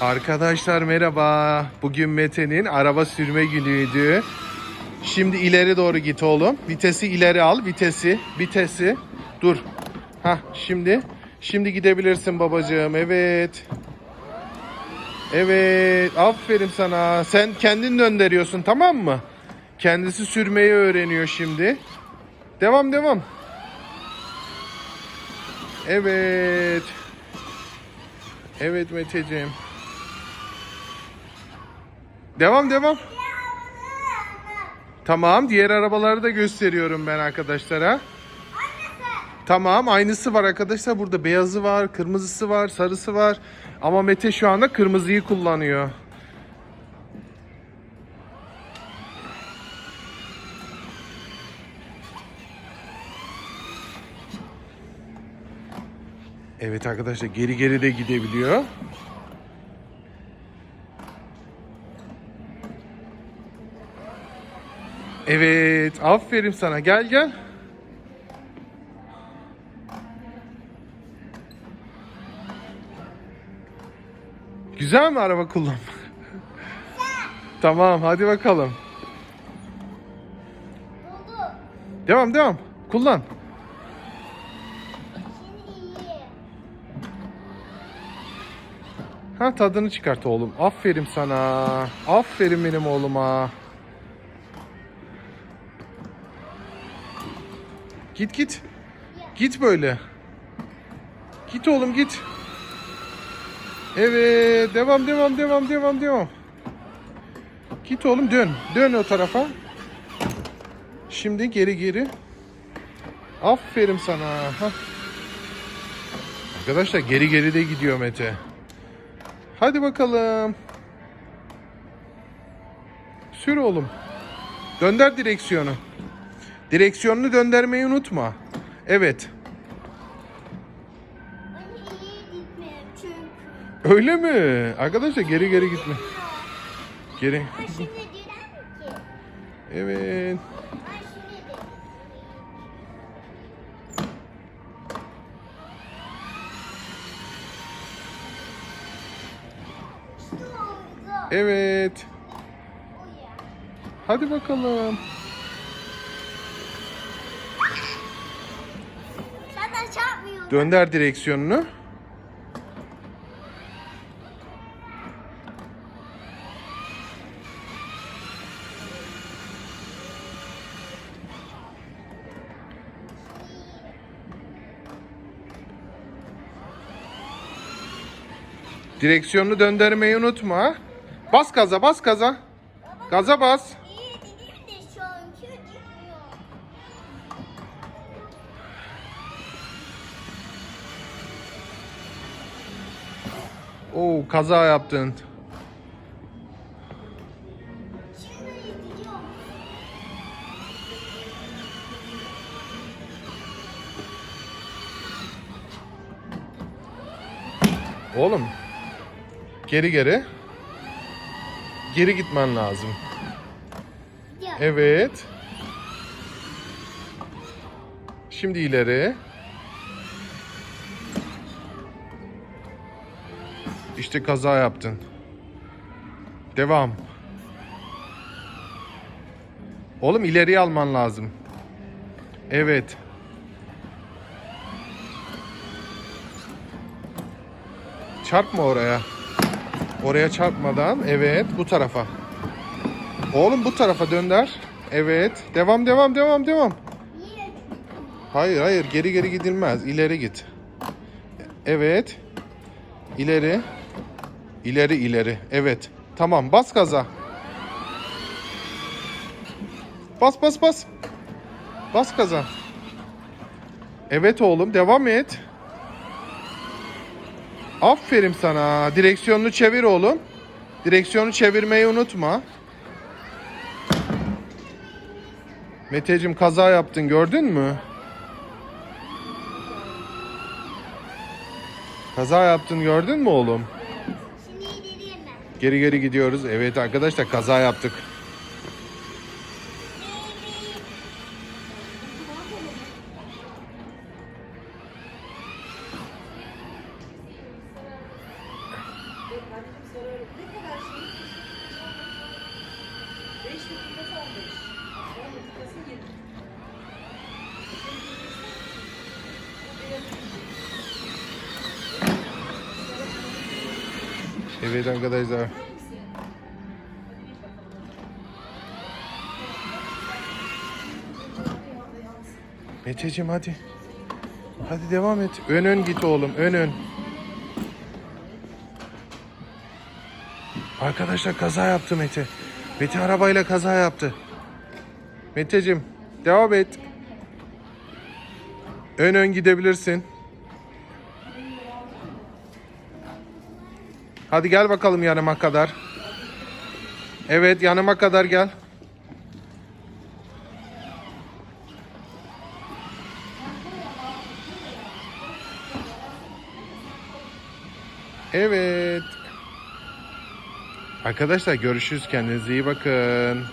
Arkadaşlar merhaba. Bugün Mete'nin araba sürme günüydü. Şimdi ileri doğru git oğlum. Vitesi ileri al. Vitesi. Vitesi. Dur. Ha şimdi. Şimdi gidebilirsin babacığım. Evet. Evet. Aferin sana. Sen kendin döndürüyorsun tamam mı? Kendisi sürmeyi öğreniyor şimdi. Devam devam. Evet. Evet Meteciğim. Devam devam. Tamam diğer arabaları da gösteriyorum ben arkadaşlara. Tamam aynısı var arkadaşlar burada beyazı var, kırmızısı var, sarısı var. Ama Mete şu anda kırmızıyı kullanıyor. Evet arkadaşlar geri geri de gidebiliyor. Evet, aferin sana. Gel gel. Güzel mi araba kullan? tamam, hadi bakalım. Oldu. Devam, devam. Kullan. Ha tadını çıkart oğlum. Aferin sana. Aferin benim oğluma. Git git. Git böyle. Git oğlum git. Evet, devam devam devam devam devam. Git oğlum dön. Dön o tarafa. Şimdi geri geri. Aferin sana. Hah. Arkadaşlar geri geri de gidiyor Mete. Hadi bakalım. Sür oğlum. Dönder direksiyonu. Direksiyonunu döndürmeyi unutma. Evet. Çünkü. Öyle mi? Arkadaşlar geri geri gitme. Geri. Evet. Evet. Hadi bakalım. Dönder direksiyonunu. Direksiyonunu döndürmeyi unutma. Bas gaza, bas gaza. Gaza bas. Oo, kaza yaptın. Oğlum. Geri geri. Geri gitmen lazım. Evet. Şimdi ileri. İşte kaza yaptın. Devam. Oğlum ileriye alman lazım. Evet. Çarpma oraya. Oraya çarpmadan evet bu tarafa. Oğlum bu tarafa dönder. Evet. Devam devam devam devam. Hayır hayır geri geri gidilmez. İleri git. Evet. İleri. İleri ileri. Evet. Tamam bas gaza. Bas bas bas. Bas gaza. Evet oğlum devam et. Aferin sana. Direksiyonunu çevir oğlum. Direksiyonu çevirmeyi unutma. Meteciğim kaza yaptın gördün mü? Kaza yaptın gördün mü oğlum? Geri geri gidiyoruz. Evet arkadaşlar kaza yaptık. Evet arkadaşlar. Meteciğim hadi. Hadi devam et. Ön ön git oğlum. Ön ön. Arkadaşlar kaza yaptı Mete. Mete arabayla kaza yaptı. Meteciğim devam et. Ön ön gidebilirsin. Hadi gel bakalım yanıma kadar. Evet yanıma kadar gel. Evet. Arkadaşlar görüşürüz. Kendinize iyi bakın.